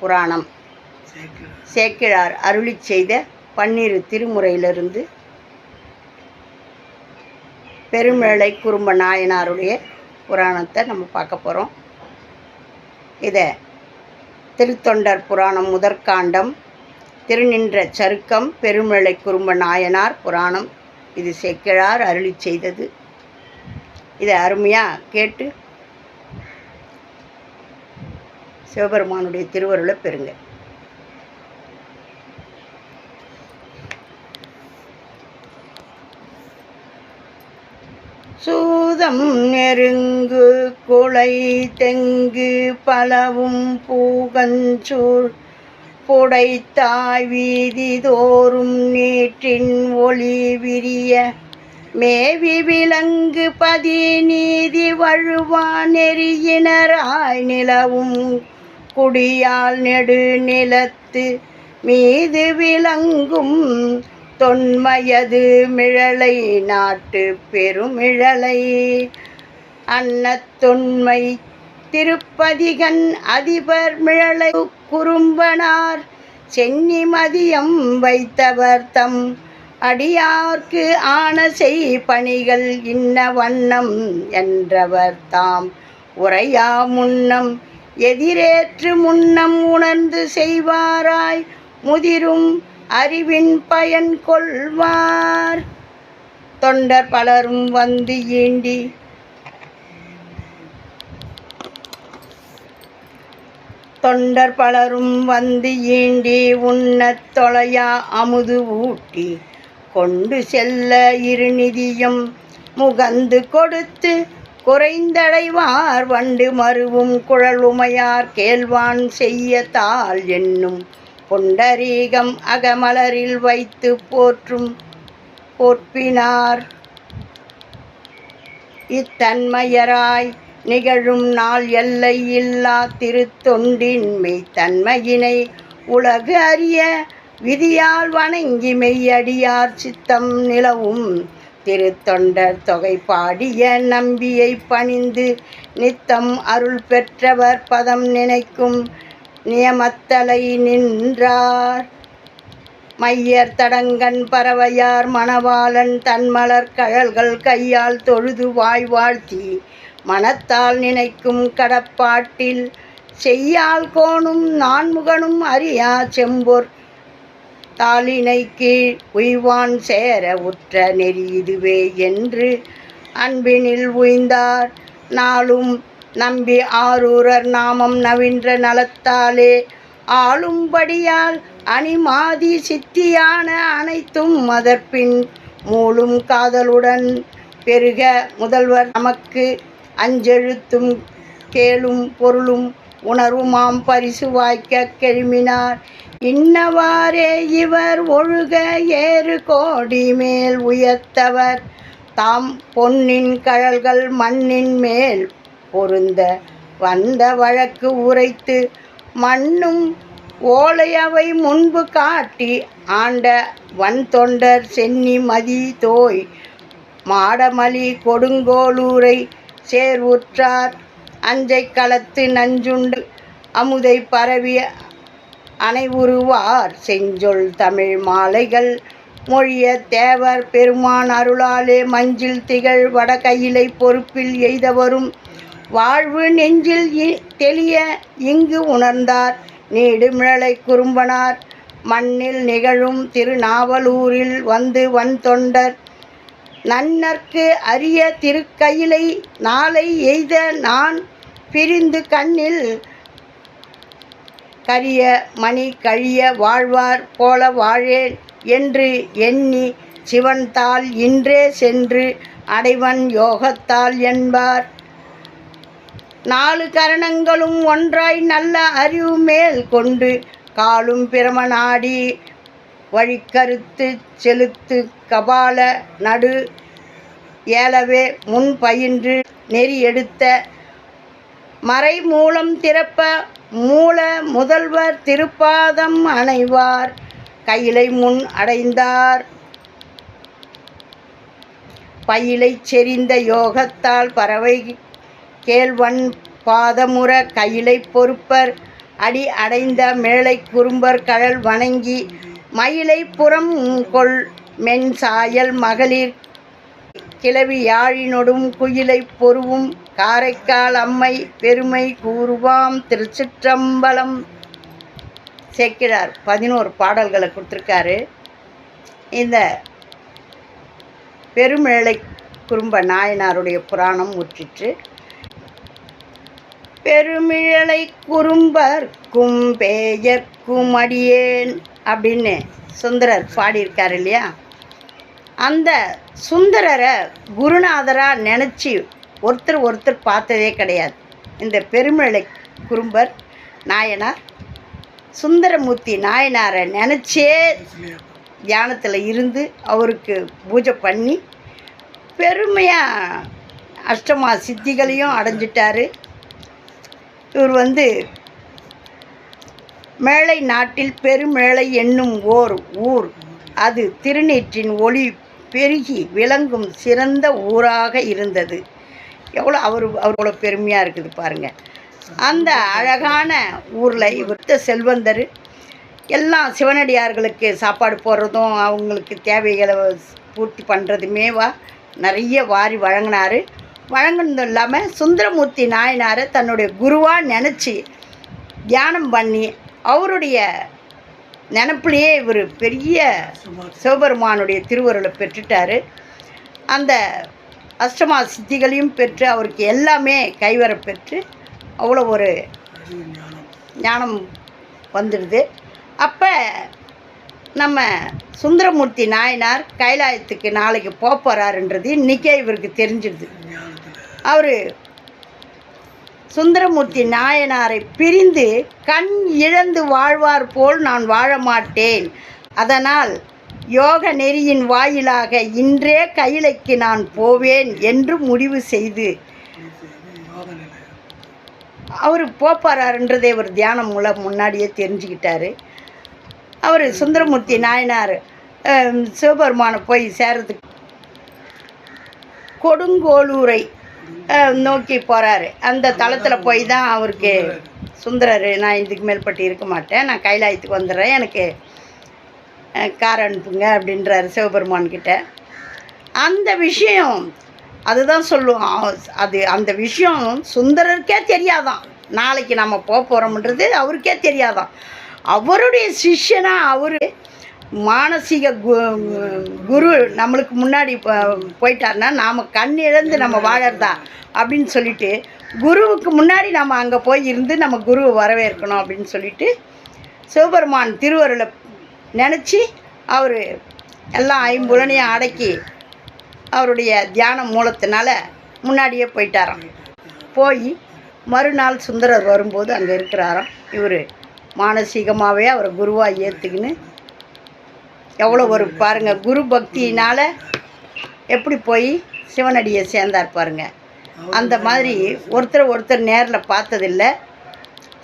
புராணம். சேக்கிழார் அருளி செய்த பன்னிரு திருமுறையிலிருந்து பெருமிழலை குறும்ப நாயனாருடைய புராணத்தை நம்ம பார்க்க போகிறோம் இதை திருத்தொண்டர் புராணம் முதற்காண்டம் திருநின்ற சருக்கம் பெருமிழலை குறும்ப நாயனார் புராணம். இது சேக்கிழார் அருளி செய்தது. இதை அருமையாக கேட்டு சிவபெருமானுடைய திருவருளை பெறுங்க. சூதம் நெருங்கு குலை தெங்கு பலவும் பூகஞ்சூர் புடைத்தாய் வீதி தோறும் நீற்றின் ஒளி விரிய மேவி விலங்கு பதி நீதி வழுவா நெறியினராய் நிலவும் குடியால் நெடுநிலத்து மீது விளங்கும் தொன்மையது மிழலை நாட்டு பெருமிழலை. அன்னத்தொன்மை திருப்பதிகன் அதிபர் மிழலை குறும்பனார் சென்னி மதியம் வைத்தவர் தம் அடியார்க்கு ஆன செய் பணிகள் இன்ன வண்ணம் என்றவர் தாம் உரையா முன்னம் எதிரேற்று முன்னம் உணர்ந்து செய்வாராய் முதிரும் அறிவின் பயன் கொள்வார். தொண்டர் பலரும் வந்து ஈண்டி. தொண்டர் பலரும் வந்து ஈண்டி உண்ணத் தொலையா அமுது ஊட்டி கொண்டு செல்ல இருநிதியும் முகந்து கொடுத்து குறைந்தடைவார். வண்டு மருவும் குழலுமையார் கேள்வான் செய்ய தாள் என்னும் பொண்டரீகம் அகமலரில் வைத்து போற்றும் போற்பினார். இத்தன்மையராய் நிகழும் நாள் எல்லை இல்லா திருத்தொண்டின் மெய்த்தன்மையினை உலகு அறிய விதியால் வணங்கி மெய்யடியார் சித்தம் நிலவும் திருத்தொண்டர் தொகை பாடிய நம்பியை பணிந்து நித்தம் அருள் பெற்றவர் பதம் நினைக்கும் நியமத்தலை நின்றார். மையர் தடங்கன் பறவையார் மணவாளன் தன்மலர் கழல்கள் கையால் தொழுது வாய் வாழ்த்தி மனத்தால் நினைக்கும் கடப்பாட்டில் செய்யால் கோணும் நான்முகனும் அறியா செம்பொர் தாளினை கீழ் உய்வான் சேர உற்ற நெறி இதுவே என்று அன்பினில் உய்ந்தார். நாளும் நம்பி ஆரூரர் நாமம் நவின்ற நலத்தாலே ஆளும்படியால் அணிமாதி சித்தியான அனைத்தும் அதற்பின் மூலும் காதலுடன் பெருக முதல்வர் நமக்கு அஞ்செழுத்தும் கேளும் பொருளும் உணர்வுமாம் பரிசு வாய்க்க கெழுமினார். இன்னவாறே இவர் ஒழுக ஏறு கோடி மேல் உயர்த்தவர். தாம் பொன்னின் கழல்கள் மண்ணின் மேல் பொருந்த வந்த வழக்கு உரைத்து மண்ணும் ஓலையவை முன்பு காட்டி ஆண்ட வன் தொண்டர் சென்னி மதி தோய். மாடமலி கொடுங்கோளூரை சேர்வுற்றார். அஞ்சை களத்து நஞ்சுண்டு அமுதை பரவிய அனைவுருவார். செஞ்சொல் தமிழ் மாலைகள் மொழிய தேவர் பெருமான் அருளாலே மஞ்சில் திகழ் வடகையிலை பொறுப்பில் எய்தவரும். வாழ்வு நெஞ்சில் இ- தெளிய இங்கு உணர்ந்தார். நீடுமிழலை குறும்பனார். மண்ணில் நிகழும் திருநாவலூரில் வந்து வன் தொண்டர். நன்னற்கு அரிய திருக்கையிலை நாளை எய்த நான் பிரிந்து கண்ணில் கரிய மணி கழிய வாழ்வார் போல வாழேன் என்று எண்ணி சிவன்தால் இன்றே சென்று அடைவன் யோகத்தால் என்பார். நாலு கரணங்களும் ஒன்றாய் நல்ல அறிவு மேல் கொண்டு காலும் பிரமநாடி வழிக்கருத்து செலுத்து கபால நடு ஏலவே முன் பயின்று நெறி எடுத்த மறை மூலம் திறப்ப மூல முதல்வர் திருப்பாதம் அணைவார். கையிலை முன் அடைந்தார். பயிலை செறிந்த யோகத்தால் பறவை கேழ்வன் பாதமுற கையிலை பொறுப்பர். அடி அடைந்த மேலை குறும்பர் கடல் வணங்கி மயிலை புறம் கொள் மென் சாயல் மகளிர். கிளவி யாழினொடும் குயிலை பொருவும் காரைக்கால் அம்மை பெருமை கூறுவாம் திருச்சிற்றம்பலம். சேர்க்கிறார். பதினோரு பாடல்களை கொடுத்துருக்காரு. இந்த பெருமேளை குறும்ப நாயனாருடைய புராணம் முற்றிற்று. பெருமிழலை குறும்பர்க்கும் பேயர்க்கும் அடியேன் அப்படின்னு சுந்தரர் பாடியிருக்கார் இல்லையா? அந்த சுந்தரரை குருநாதராக நினச்சி ஒருத்தர் ஒருத்தர் பார்த்ததே கிடையாது. இந்த பெருமிளை குறும்பர் நாயனார் சுந்தரமூர்த்தி நாயனாரை நினச்சே தியானத்தில் இருந்து அவருக்கு பூஜை பண்ணி பெருமையாக அஷ்டமா சித்திகளையும் அடைஞ்சிட்டார். இவர் வந்து மேலை நாட்டில் பெருமேளை என்னும் ஓர் ஊர். அது திருநீற்றின் ஒளி பெருகி விளங்கும் சிறந்த ஊராக இருந்தது. எவ்வளோ அவர் அவ்வளோ பெருமையாக இருக்குது பாருங்கள் அந்த அழகான ஊரில் இவர்த்த செல்வந்தர் எல்லாம் சிவனடியார்களுக்கு சாப்பாடு போடுறதும் அவங்களுக்கு தேவைகளை பூர்த்தி பண்ணுறதுமேவா நிறைய வாரி வழங்கினார். வழங்கினதும் இல்லாமல் சுந்தரமூர்த்தி நாயனாரை தன்னுடைய குருவாக நினச்சி தியானம் பண்ணி அவருடைய நினப்பிலேயே இவர் பெரிய சிவபெருமானுடைய திருவருளை பெற்றுட்டார். அந்த அஷ்டமா சித்திகளையும் பெற்று அவருக்கு எல்லாமே கைவர பெற்று அவ்வளோ ஒரு ஞானம் வந்துடுது. அப்போ நம்ம சுந்தரமூர்த்தி நாயனார் கைலாயத்துக்கு நாளைக்கு போக போகிறாருன்றது இன்றைக்கே இவருக்கு தெரிஞ்சிடுது. அவர் சுந்தரமூர்த்தி நாயனாரை பிரிந்து கண் இழந்து வாழ்வார் போல் நான் வாழ மாட்டேன். அதனால் யோக நெறியின் வாயிலாக இன்றே கையிலைக்கு நான் போவேன் என்று முடிவு செய்து. அவர் போப்பாராருன்றதை ஒரு தியானம் மூலம் முன்னாடியே தெரிஞ்சுக்கிட்டாரு. அவர் சுந்தரமூர்த்தி நாயனார் சிவபெருமானை போய் சேரத்துக்கு கொடுங்கோளூரை நோக்கி போகிறாரு அந்த தளத்தில் போய் தான் அவருக்கு சுந்தரர் நான் இதுக்கு மேல்பட்டு இருக்க மாட்டேன் நான் கைலாயத்துக்கு வந்துடுறேன் எனக்கு கார் அனுப்புங்க அப்படின்றாரு சிவபெருமான் கிட்ட அந்த விஷயம் அதுதான் சொல்லுவோம் அது அந்த விஷயம் சுந்தரருக்கே தெரியாதான். நாளைக்கு நம்ம போக போகிறோம்ன்றது அவருக்கே தெரியாதான். அவருடைய சிஷ்யனாக அவர் மானசீக கு குரு நம்மளுக்கு முன்னாடி போயிட்டாருன்னா நாம் கண் இழந்து நம்ம வாழறதா அப்படின்னு சொல்லிட்டு குருவுக்கு முன்னாடி நம்ம அங்கே போய் இருந்து நம்ம குருவை வரவேற்கணும் அப்படின்னு சொல்லிட்டு சிவபெருமான் திருவருளை நினச்சி அவர் எல்லாம் ஐம்புலனையும் அடக்கி அவருடைய தியான மூலத்தினால முன்னாடியே போயிட்டாராம். போய் மறுநாள் சுந்தரர் வரும்போது அங்கே இருக்கிறாராம். இவர் மானசீகமாகவே அவரை குருவாக ஏற்றுக்கின்னு எவ்வளோ ஒரு பாருங்கள் குரு பக்தியினால் எப்படி போய் சிவனடியை சேர்ந்தார் பாருங்கள் அந்த மாதிரி ஒருத்தர் ஒருத்தர் நேரில் பார்த்ததில்ல.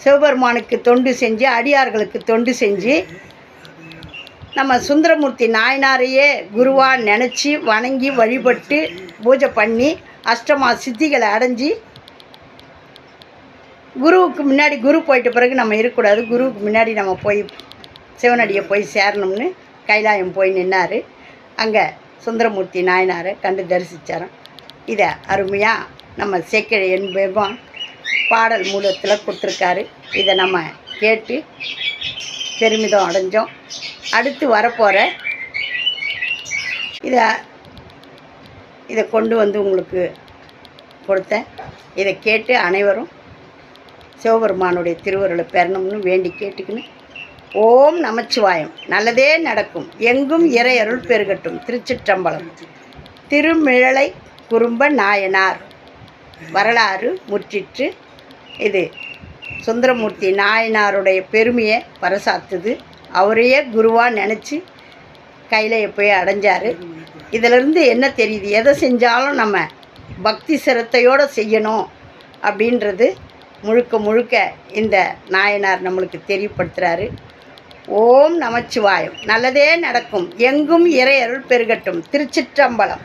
சிவபெருமானுக்கு தொண்டு செஞ்சு அடியார்களுக்கு தொண்டு செஞ்சு நம்ம சுந்தரமூர்த்தி நாயனாரையே குருவாக நினச்சி வணங்கி வழிபட்டு பூஜை பண்ணி அஷ்டமா சித்திகளை அடைஞ்சி குருவுக்கு முன்னாடி குரு போயிட்ட பிறகு நம்ம இருக்கக்கூடாது. குருவுக்கு முன்னாடி நம்ம போய் சிவனடியை போய் சேரணும்னு கைலாயம் போய் நின்னார். அங்கே சுந்தரமூர்த்தி நாயனாரை கண்டு தரிசித்தாராம் இதை அருமையாக நம்ம சேக்கிழ என்பவன் பாடல் மூலத்தில் கொடுத்துருக்காரு. இதை நம்ம கேட்டு பெருமிதம் அடைஞ்சோம். அடுத்து வரப்போகிற இதை இதை கொண்டு வந்து உங்களுக்கு கொடுத்தேன். இதை கேட்டு அனைவரும் சிவபெருமானுடைய திருவருளை பெறணும்னு வேண்டி கேட்டுக்கின்னு ஓம் நமச்சிவாயம். நல்லதே நடக்கும். எங்கும் இறையருள் பெருகட்டும். திருச்சிற்றம்பலம். திருமிழலை குறும்ப நாயனார் வரலாறு முற்றிற்று. இது சுந்தரமூர்த்தி நாயனாருடைய பெருமையை பறைசாத்துது அவரையே குருவாக நினச்சி கையிலையை போய் அடைஞ்சார். இதிலிருந்து என்ன தெரியுது? எதை செஞ்சாலும் நம்ம பக்தி சிரத்தையோடு செய்யணும் அப்படின்றது முழுக்க முழுக்க இந்த நாயனார் நம்மளுக்கு தெரியப்படுத்துகிறாரு ஓம் நமச்சிவாயம். நல்லதே நடக்கும். எங்கும் இறையருள் பெருகட்டும். திருச்சிற்றம்பலம்.